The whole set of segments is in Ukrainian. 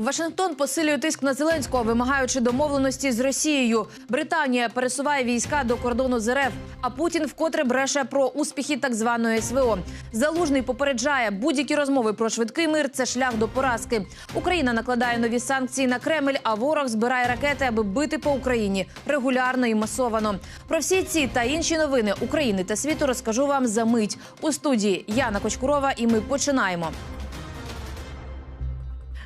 Вашингтон посилює тиск на Зеленського, вимагаючи домовленості з Росією. Британія пересуває війська до кордону з РФ, а Путін вкотре бреше про успіхи так званої СВО. Залужний попереджає, будь-які розмови про швидкий мир це шлях до поразки. Україна накладає нові санкції на Кремль, а ворог збирає ракети, аби бити по Україні регулярно і масовано. Про всі ці та інші новини України та світу розкажу вам за мить у студії Яна Кочкурова. І ми починаємо.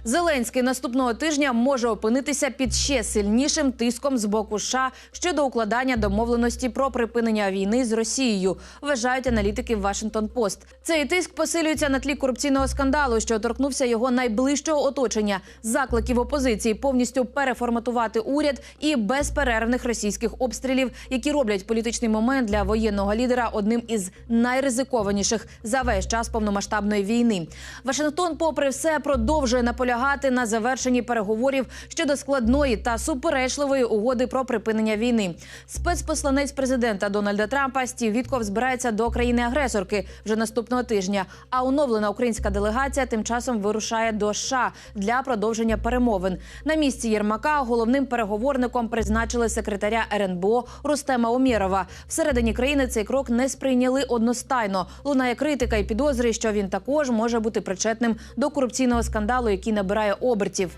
Зеленський наступного тижня може опинитися під ще сильнішим тиском з боку США щодо укладання домовленості про припинення війни з Росією. Вважають аналітики Вашингтон Пост. Цей тиск посилюється на тлі корупційного скандалу, що торкнувся його найближчого оточення, закликів опозиції повністю переформатувати уряд і безперервних російських обстрілів, які роблять політичний момент для воєнного лідера одним із найризикованіших за весь час повномасштабної війни. Вашингтон, попри все, продовжує наполягати на завершенні переговорів щодо складної та суперечливої угоди про припинення війни. Спецпосланець президента Дональда Трампа Стів Вітков збирається до країни-агресорки вже наступного тижня. А оновлена українська делегація тим часом вирушає до США для продовження перемовин. На місці Єрмака головним переговорником призначили секретаря РНБО Рустема Омєрова. Всередині країни цей крок не сприйняли одностайно. Лунає критика і підозри, що він також може бути причетним до корупційного скандалу, який набирає обертів.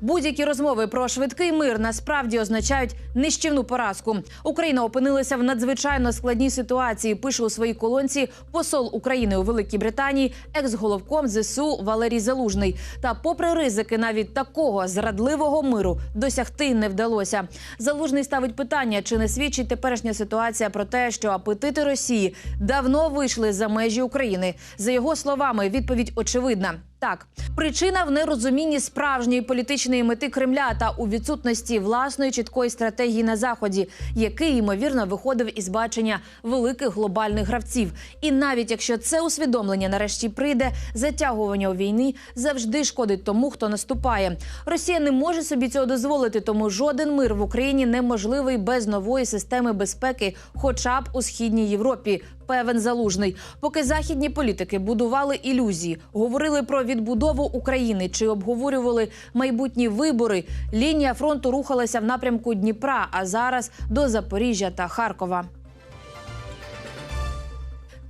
Будь-які розмови про швидкий мир насправді означають нищівну поразку. Україна опинилася в надзвичайно складній ситуації. Пише у своїй колонці посол України у Великій Британії, екс-головком ЗСУ Валерій Залужний. Та, попри ризики, навіть такого зрадливого миру досягти не вдалося. Залужний ставить питання, чи не свідчить теперішня ситуація про те, що апетити Росії давно вийшли за межі України. За його словами, відповідь очевидна. Так, причина в нерозумінні справжньої політичної мети Кремля та у відсутності власної чіткої стратегії на заході, який ймовірно виходив із бачення великих глобальних гравців. І навіть якщо це усвідомлення нарешті прийде, затягування у війні завжди шкодить тому, хто наступає. Росія не може собі цього дозволити, тому жоден мир в Україні неможливий без нової системи безпеки, хоча б у східній Європі. Певен залужний, поки західні політики будували ілюзії, говорили про відбудову України чи обговорювали майбутні вибори. Лінія фронту рухалася в напрямку Дніпра, а зараз до Запоріжжя та Харкова.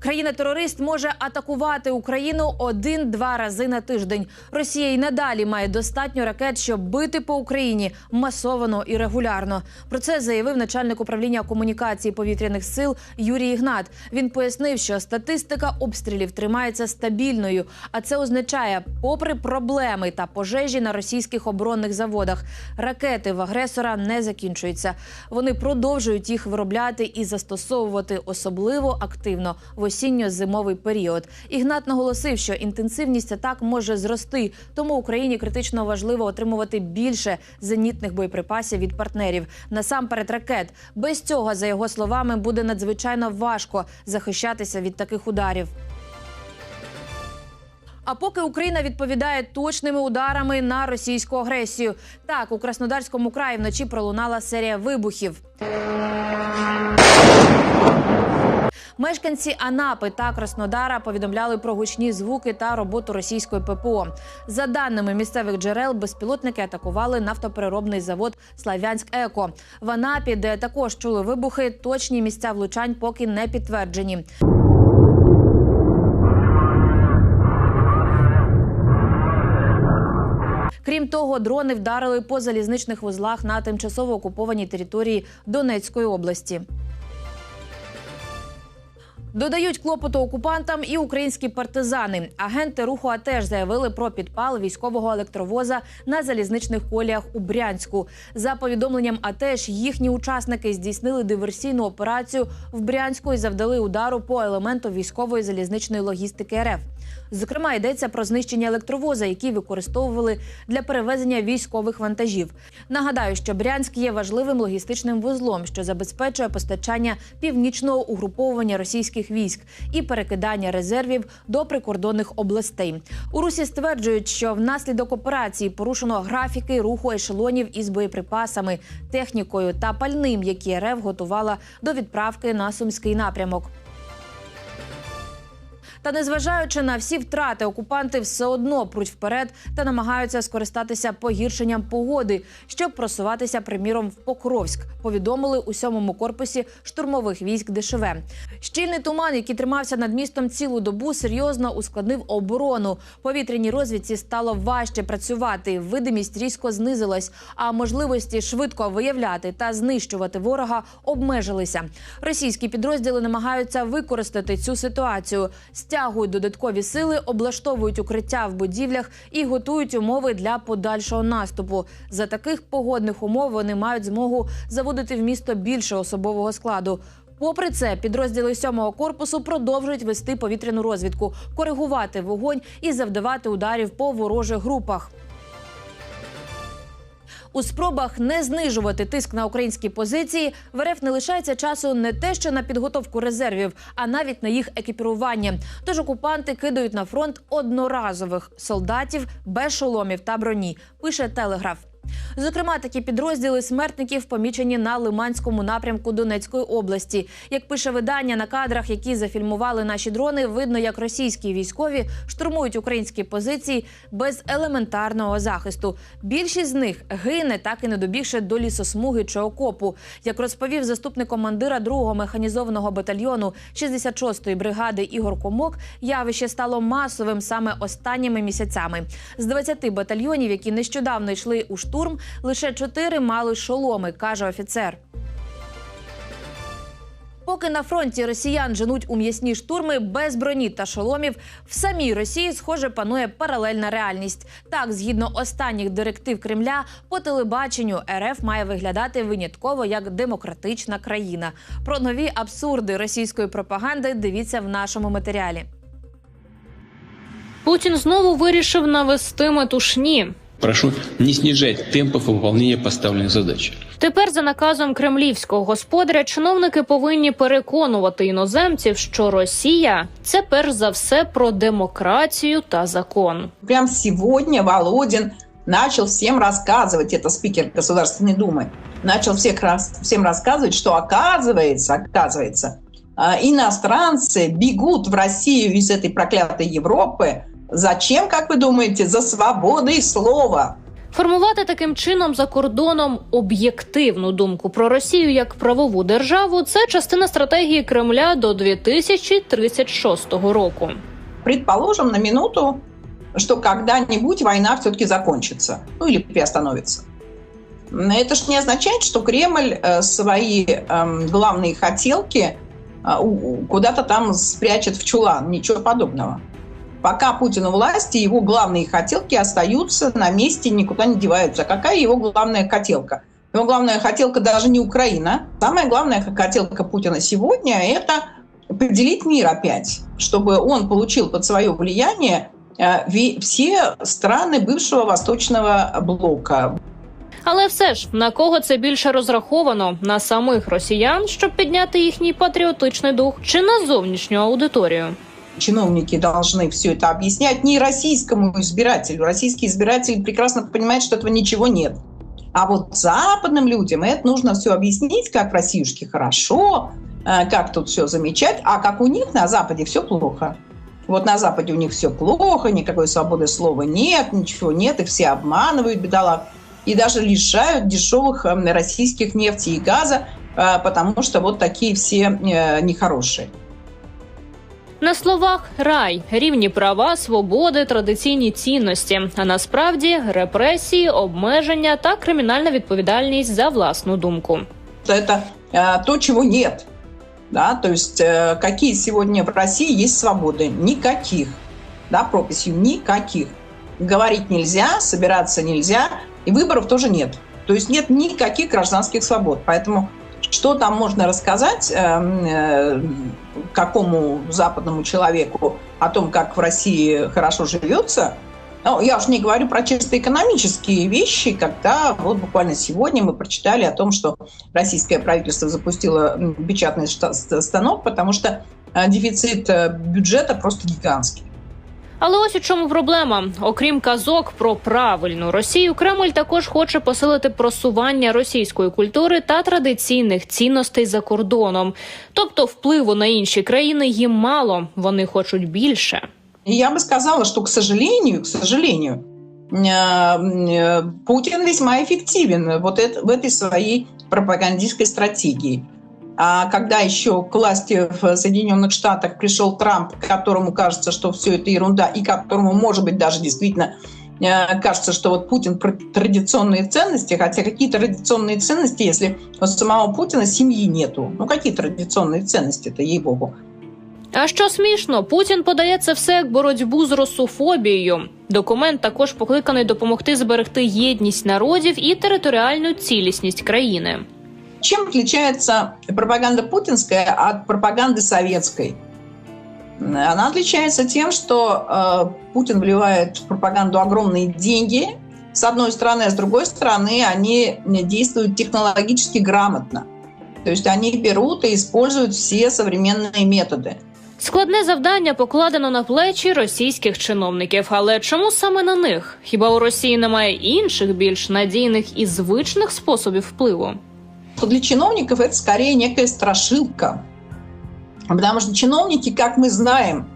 Країна-терорист може атакувати Україну один-два рази на тиждень. Росія й надалі має достатньо ракет, щоб бити по Україні масовано і регулярно. Про це заявив начальник управління комунікації повітряних сил Юрій Ігнат. Він пояснив, що статистика обстрілів тримається стабільною, а це означає, попри проблеми та пожежі на російських оборонних заводах, ракети в агресора не закінчуються. Вони продовжують їх виробляти і застосовувати особливо активно в осінньо-зимовий період. Ігнат наголосив, що інтенсивність атак може зрости, тому Україні критично важливо отримувати більше зенітних боєприпасів від партнерів. Насамперед ракет. Без цього, за його словами, буде надзвичайно важко захищатися від таких ударів. А поки Україна відповідає точними ударами на російську агресію, так у Краснодарському краї вночі пролунала серія вибухів. Мешканці Анапи та Краснодара повідомляли про гучні звуки та роботу російської ППО. За даними місцевих джерел, безпілотники атакували нафтопереробний завод Славянськ Еко в Анапі, де також чули вибухи. Точні місця влучань поки не підтверджені. Крім того, дрони вдарили по залізничних вузлах на тимчасово окупованій території Донецької області. Додають клопоту окупантам і українські партизани. Агенти руху АТЕШ заявили про підпал військового електровоза на залізничних коліях у Брянську. За повідомленням АТЕШ, їхні учасники здійснили диверсійну операцію в Брянську і завдали удару по елементу військової залізничної логістики РФ. Зокрема, йдеться про знищення електровоза, який використовували для перевезення військових вантажів. Нагадаю, що Брянськ є важливим логістичним вузлом, що забезпечує постачання північного угруповування російських військ і перекидання резервів до прикордонних областей. У Русі стверджують, що внаслідок операції порушено графіки руху ешелонів із боєприпасами, технікою та пальним, які РФ готувала до відправки на сумський напрямок. Та незважаючи на всі втрати, окупанти все одно пруть вперед та намагаються скористатися погіршенням погоди, щоб просуватися приміром в Покровськ. Повідомили у сьомому корпусі штурмових військ ДШВ. Щільний туман, який тримався над містом цілу добу, серйозно ускладнив оборону. Повітряній розвідці стало важче працювати. Видимість різко знизилась, а можливості швидко виявляти та знищувати ворога обмежилися. Російські підрозділи намагаються використати цю ситуацію, стягують додаткові сили, облаштовують укриття в будівлях і готують умови для подальшого наступу. За таких погодних умов вони мають змогу заводити в місто більше особового складу. Попри це, підрозділи сьомого корпусу продовжують вести повітряну розвідку, коригувати вогонь і завдавати ударів по ворожих групах. У спробах не знижувати тиск на українські позиції в РФ не лишається часу не те, що на підготовку резервів, а навіть на їх екіпірування. Тож окупанти кидають на фронт одноразових солдатів без шоломів та броні. Пише телеграф. Зокрема, такі підрозділи смертників помічені на Лиманському напрямку Донецької області. Як пише видання на кадрах, які зафільмували наші дрони, видно, як російські військові штурмують українські позиції без елементарного захисту. Більшість з них гине, так і не добігши до лісосмуги чи окопу. Як розповів заступник командира 2-го механізованого батальйону 66-ї бригади Ігор Комок, явище стало масовим саме останніми місяцями. З 20 батальйонів, які нещодавно йшли у штурм, лише чотири мали шоломи, каже офіцер. Поки на фронті росіян женуть у м'ясні штурми без броні та шоломів, в самій Росії, схоже, панує паралельна реальність. Так, згідно останніх директив Кремля, по телебаченню РФ має виглядати винятково як демократична країна. Про нові абсурди російської пропаганди дивіться в нашому матеріалі. Путін знову вирішив навести метушні. Прошу не снижать темпов выполнения поставленных задач. Тепер, за наказом кремлівського господаря, чиновники повинні переконувати іноземців, що Росія це перш за все про демократію та закон. Прям сегодня Володин начал всем рассказывать, это спикер Государственной Думы, начал всех, рас- всем рассказывать, что оказывается, оказывается, а, иностранцы бегут в Россию из этой проклятой Европы. Зачем, как вы думаете, за свободой слова? Формувати таким чином за кордоном об'єктивну думку про Росію як правову державу це частина стратегії Кремля до 2036 року. Предположим на минуту, что когда-нибудь война все-таки закончится, ну или приостановится. Но Это же не означает, что Кремль э, свои эм, главные хотелки э, у- у- куда-то там спрячет в чулан. Ничего подобного. Пока Путин у власти, его главные хотелки остаются на месте, никуда не деваются. Какая его главная хотелка? Его главная хотелка даже не Украина. Самая главная хотелка Путина сегодня – это поделить мир опять, чтобы он получил под свое влияние э, ве- все страны бывшего Восточного блока. Але все ж на кого це більше розраховано на самих росіян, щоб підняти їхній патріотичний дух, чи на зовнішню аудиторію? Чиновники должны все это объяснять не российскому избирателю. Российский избиратель прекрасно понимает, что этого ничего нет. А вот западным людям это нужно все объяснить, как в Россиюшке хорошо, э, как тут все замечать, а как у них на Западе все плохо. Вот на Западе у них все плохо, никакой свободы слова нет, ничего нет, их все обманывают, бедолаг, и даже лишают дешевых э, российских нефти и газа, э, потому что вот такие все э, нехорошие. На словах рай, рівні права, свободи, традиційні цінності. А насправді репресії, обмеження та кримінальна відповідальність за власну думку. что это э, то, чего нет. Да? То есть э, какие сегодня в России есть свободы? Никаких. Да, прописью никаких. Говорить нельзя, собираться нельзя, и выборов тоже нет. То есть нет никаких гражданских свобод. Поэтому что там можно рассказать э, э, какому западному человеку о том, как в России хорошо живется, ну, я уж не говорю про чисто экономические вещи, когда вот буквально сегодня мы прочитали о том, что российское правительство запустило печатный станок, потому что э, дефицит э, бюджета просто гигантский. Але ось у чому проблема. Окрім казок про правильну Росію, Кремль також хоче посилити просування російської культури та традиційних цінностей за кордоном. Тобто впливу на інші країни їм мало, вони хочуть більше. И я бы сказала, что, к сожалению, к сожалению, э, э, Путин весьма эффективен вот это, в этой своей пропагандистской стратегии. А когда еще к власти в Соединенных Штатах пришел Трамп, которому кажется, что все это ерунда, и которому, может быть, даже действительно э, кажется, что вот Путин про традиционные ценности, хотя какие традиционные ценности, если у самого Путина семьи нету? Ну какие традиционные ценности-то, ей-богу? А що смішно, Путін подає це все як боротьбу з русофобією. Документ також покликаний допомогти зберегти єдність народів і територіальну цілісність країни. Чем отличается пропаганда путинская от пропаганды советской? Она отличается тем, что э, Путин вливает в пропаганду огромные деньги, с одной стороны, а с другой стороны, они действуют технологически грамотно. То есть они берут и используют все современные методы. Складне завдання покладено на плечі російських чиновників. Але чому саме на них? Хіба у Росії немає інших більш надійних і звичних способів впливу? Для чиновников это скорее некая страшилка. Потому что чиновники, как мы знаем,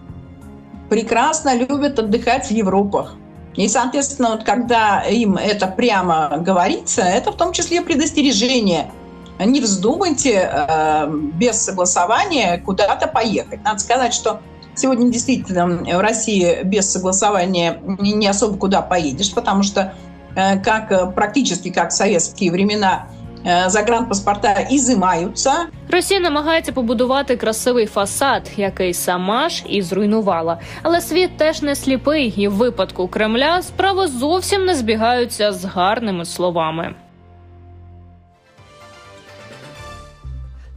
прекрасно любят отдыхать в Европах. И, соответственно, вот когда им это прямо говорится, это в том числе предостережение. Не вздумайте э, без согласования куда-то поехать. Надо сказать, что сегодня действительно в России без согласования не особо куда поедешь, потому что э, как э, практически как в советские времена загранпаспорта ізимаються. Росія намагається побудувати красивий фасад, який сама ж і зруйнувала. Але світ теж не сліпий, і в випадку Кремля справи зовсім не збігаються з гарними словами.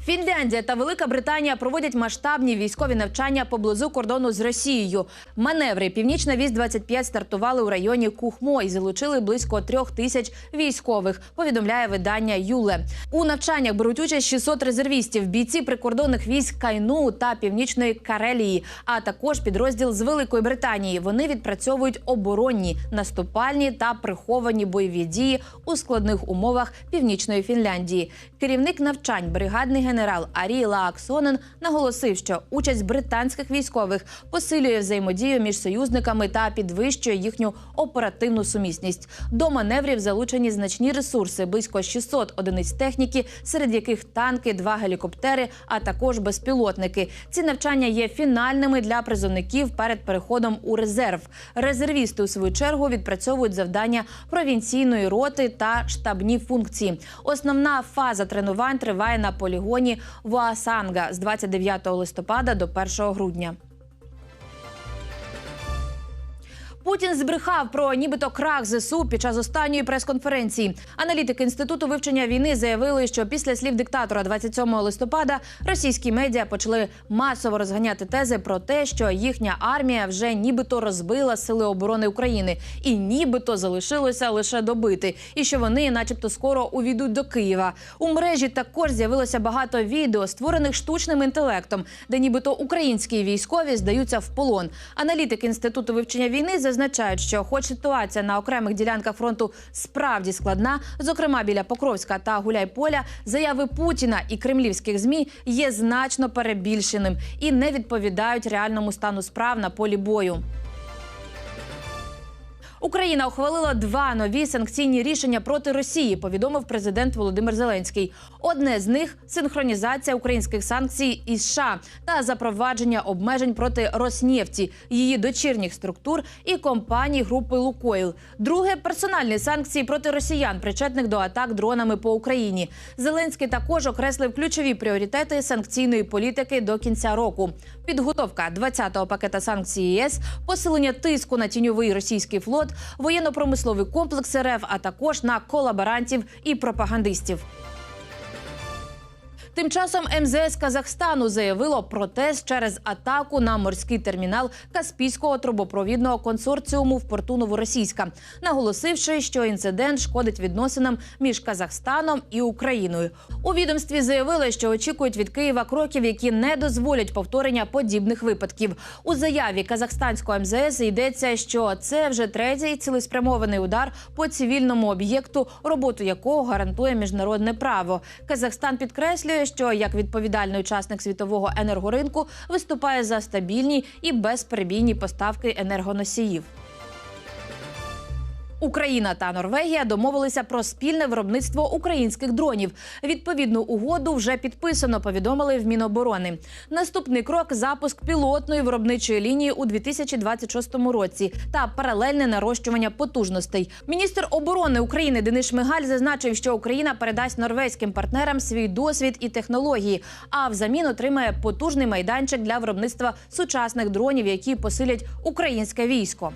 Фінляндія та Велика Британія проводять масштабні військові навчання поблизу кордону з Росією. Маневри Північна вісь 25 стартували у районі Кухмо і залучили близько трьох тисяч військових. Повідомляє видання Юле. У навчаннях беруть участь 600 резервістів, бійці прикордонних військ Кайну та Північної Карелії, а також підрозділ з Великої Британії. Вони відпрацьовують оборонні, наступальні та приховані бойові дії у складних умовах північної Фінляндії. Керівник навчань, бригадний генерал Арі Лааксонен наголосив, що участь британських військових посилює взаємодію між союзниками та підвищує їхню оперативну сумісність. До маневрів залучені значні ресурси близько 600 одиниць техніки, серед яких танки, два гелікоптери, а також безпілотники. Ці навчання є фінальними для призовників перед переходом у резерв. Резервісти у свою чергу відпрацьовують завдання провінційної роти та штабні функції. Основна фаза тренувань триває на полігоні Вуасанга з 29 листопада до 1 грудня. Путін збрехав про нібито крах ЗСУ під час останньої прес-конференції. Аналітики інституту вивчення війни заявили, що після слів диктатора 27 листопада російські медіа почали масово розганяти тези про те, що їхня армія вже нібито розбила сили оборони України і нібито залишилося лише добити, і що вони, начебто, скоро увійдуть до Києва. У мережі також з'явилося багато відео, створених штучним інтелектом, де нібито українські військові здаються в полон. Аналітики інституту вивчення війни зазначають, що, хоч ситуація на окремих ділянках фронту справді складна, зокрема біля Покровська та Гуляйполя, заяви Путіна і кремлівських змі є значно перебільшеним і не відповідають реальному стану справ на полі бою. Україна ухвалила два нові санкційні рішення проти Росії. Повідомив президент Володимир Зеленський. Одне з них синхронізація українських санкцій із США та запровадження обмежень проти Роснефті, її дочірніх структур і компаній групи Лукойл. Друге персональні санкції проти росіян, причетних до атак дронами по Україні. Зеленський також окреслив ключові пріоритети санкційної політики до кінця року. Підготовка 20-го пакета санкцій ЄС, посилення тиску на тіньовий російський флот, воєнно-промисловий комплекс РФ, а також на колаборантів і пропагандистів. Тим часом МЗС Казахстану заявило протест через атаку на морський термінал Каспійського трубопровідного консорціуму в порту Новоросійська, наголосивши, що інцидент шкодить відносинам між Казахстаном і Україною. У відомстві заявили, що очікують від Києва кроків, які не дозволять повторення подібних випадків. У заяві казахстанського МЗС йдеться, що це вже третій цілеспрямований удар по цивільному об'єкту, роботу якого гарантує міжнародне право. Казахстан підкреслює, що як відповідальний учасник світового енергоринку виступає за стабільні і безперебійні поставки енергоносіїв. Україна та Норвегія домовилися про спільне виробництво українських дронів. Відповідну угоду вже підписано. Повідомили в Міноборони. Наступний крок запуск пілотної виробничої лінії у 2026 році та паралельне нарощування потужностей. Міністр оборони України Денис Шмигаль зазначив, що Україна передасть норвезьким партнерам свій досвід і технології, а взамін отримає потужний майданчик для виробництва сучасних дронів, які посилять українське військо.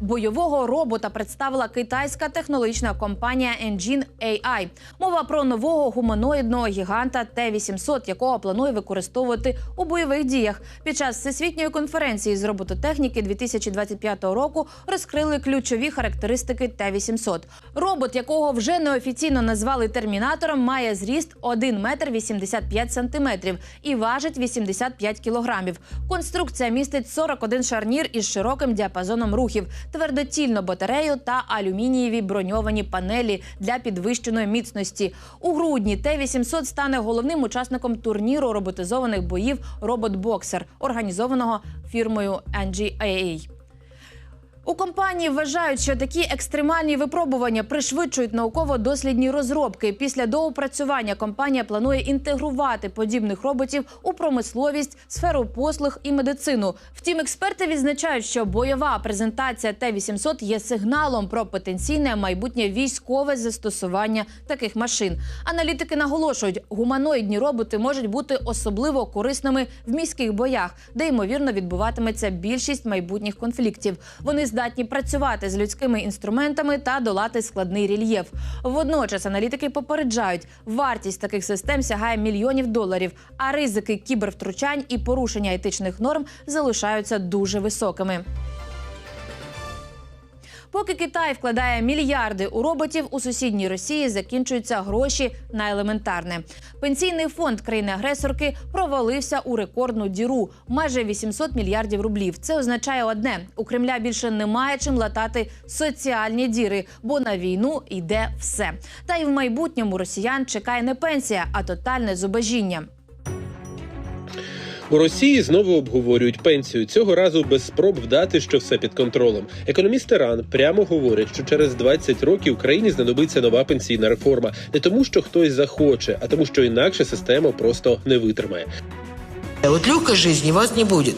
Бойового робота представила китайська технологічна компанія Engine AI. Мова про нового гуманоїдного гіганта Т-800, якого планує використовувати у бойових діях. Під час всесвітньої конференції з робототехніки 2025 року розкрили ключові характеристики Т-800. Робот, якого вже неофіційно назвали термінатором, має зріст 1 метр 85 сантиметрів і важить 85 кілограмів. Конструкція містить 41 шарнір із широким діапазоном рухів твердотільну батарею та алюмінієві броньовані панелі для підвищеної міцності. У грудні Т-800 стане головним учасником турніру роботизованих боїв «Робот-боксер», організованого фірмою NGAA. У компанії вважають, що такі екстремальні випробування пришвидшують науково-дослідні розробки. Після доопрацювання компанія планує інтегрувати подібних роботів у промисловість, сферу послуг і медицину. Втім, експерти відзначають, що бойова презентація Т-800 є сигналом про потенційне майбутнє військове застосування таких машин. Аналітики наголошують, гуманоїдні роботи можуть бути особливо корисними в міських боях, де ймовірно відбуватиметься більшість майбутніх конфліктів. Вони здатні працювати з людськими інструментами та долати складний рельєф. Водночас аналітики попереджають, вартість таких систем сягає мільйонів доларів, а ризики кібервтручань і порушення етичних норм залишаються дуже високими. Поки Китай вкладає мільярди у роботів, у сусідній Росії закінчуються гроші на елементарне. Пенсійний фонд країни-агресорки провалився у рекордну діру майже 800 мільярдів рублів. Це означає одне: у Кремля більше немає чим латати соціальні діри, бо на війну йде все. Та й в майбутньому росіян чекає не пенсія, а тотальне зубожіння. У Росії знову обговорюють пенсію цього разу без спроб вдати, що все під контролем. Економісти РАН прямо говорять, що через 20 років країні знадобиться нова пенсійна реформа, не тому, що хтось захоче, а тому, що інакше система просто не витримає. От Вот легкой жизни вас не будет.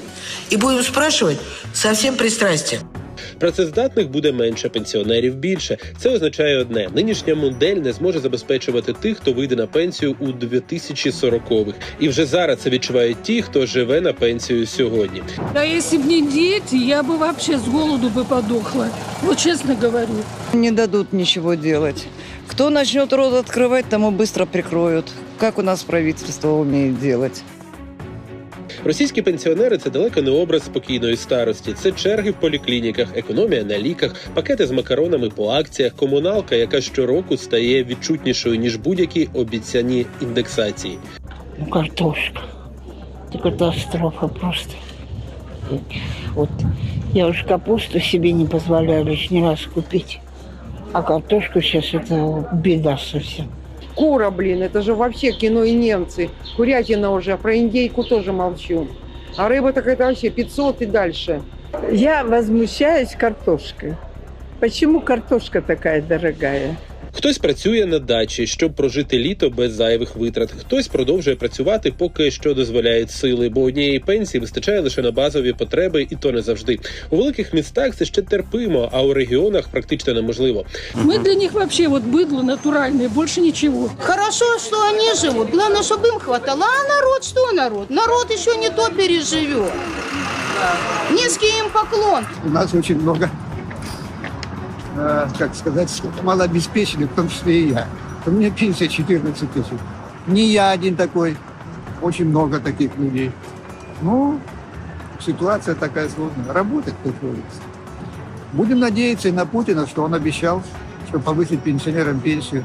И будем спрашивать со всем пристрастием. Працездатних буде менше, пенсіонерів більше. Це означає одне: нинішня модель не зможе забезпечувати тих, хто вийде на пенсію у 2040-х. І вже зараз це відчувають ті, хто живе на пенсію сьогодні. А если бы не дети, я бы вообще с голоду бы подохла. Вот честно говорю. Не дадут ничего делать. Кто начнет рот открывать, тому быстро прикроют. Как у нас правительство умеет делать. Російські пенсіонери це далеко не образ спокійної старості. Це черги в поліклініках, економія на ліках, пакети з макаронами по акціях, комуналка, яка щороку стає відчутнішою ніж будь-які обіцяні індексації. Ну, картошка. Это катастрофа просто. Вот я уж капусту себе не позволяю лишний раз купить. А картошку сейчас это беда совсем. Кура, блин, это же вообще кино и немцы. Курятина уже, про индейку тоже молчу. А рыба так это вообще 500 и дальше. Я возмущаюсь картошкой. Почему картошка такая дорогая? Хтось працює на дачі, щоб прожити літо без зайвих витрат. Хтось продовжує працювати, поки що дозволяють сили, бо однієї пенсії вистачає лише на базові потреби, і то не завжди. У великих містах це ще терпимо, а у регіонах практично неможливо. Мы для них вообще вот быдло натуральное, больше ничего. Хорошо, что они живут. Главное, чтобы им хватало. А народ, что народ? Народ еще не то переживет. Низкий им поклон. У нас очень много, э, как сказать, малообеспеченных, в том числе и я. У меня пенсия 14 тысяч. Не я один такой. Очень много таких людей. Ну, ситуация такая сложная. Работать приходится. Будем надеяться и на Путина, что он обещал, что повысит пенсионерам пенсию.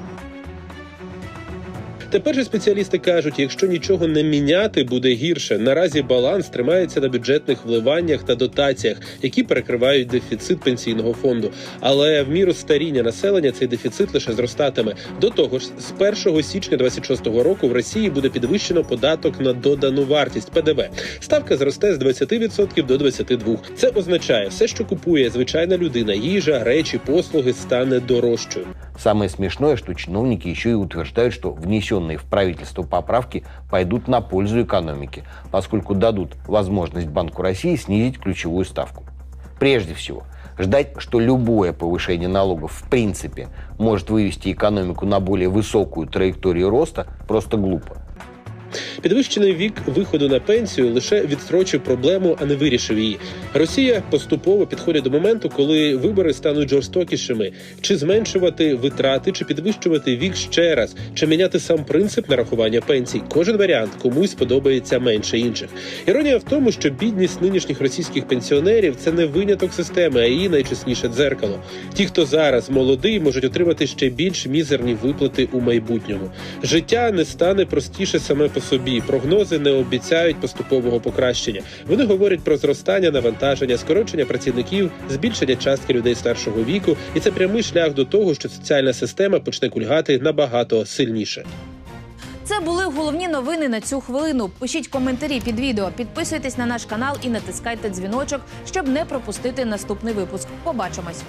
Тепер же спеціалісти кажуть, якщо нічого не міняти, буде гірше. Наразі баланс тримається на бюджетних вливаннях та дотаціях, які перекривають дефіцит пенсійного фонду. Але в міру старіння населення цей дефіцит лише зростатиме. До того ж, з 1 січня 26-го року в Росії буде підвищено податок на додану вартість ПДВ. Ставка зросте з 20% до 22%. Це означає, все, що купує звичайна людина, їжа, речі, послуги, стане дорожчою. Самое смешное, что чиновники еще и утверждают, что внесенные в правительство поправки пойдут на пользу экономике, поскольку дадут возможность Банку России снизить ключевую ставку. Прежде всего, ждать, что любое повышение налогов в принципе может вывести экономику на более высокую траекторию роста, просто глупо. Підвищений вік виходу на пенсію лише відстрочив проблему, а не вирішив її. Росія поступово підходить до моменту, коли вибори стануть жорстокішими: чи зменшувати витрати, чи підвищувати вік ще раз, чи міняти сам принцип нарахування пенсій. Кожен варіант комусь подобається менше інших. Іронія в тому, що бідність нинішніх російських пенсіонерів це не виняток системи, а її найчесніше дзеркало. Ті, хто зараз молодий, можуть отримати ще більш мізерні виплати у майбутньому. Життя не стане простіше саме по собі. Прогнози не обіцяють поступового покращення. Вони говорять про зростання навантаження, скорочення працівників, збільшення частки людей старшого віку, і це прямий шлях до того, що соціальна система почне кульгати набагато сильніше. Це були головні новини на цю хвилину. Пишіть коментарі під відео, підписуйтесь на наш канал і натискайте дзвіночок, щоб не пропустити наступний випуск. Побачимось.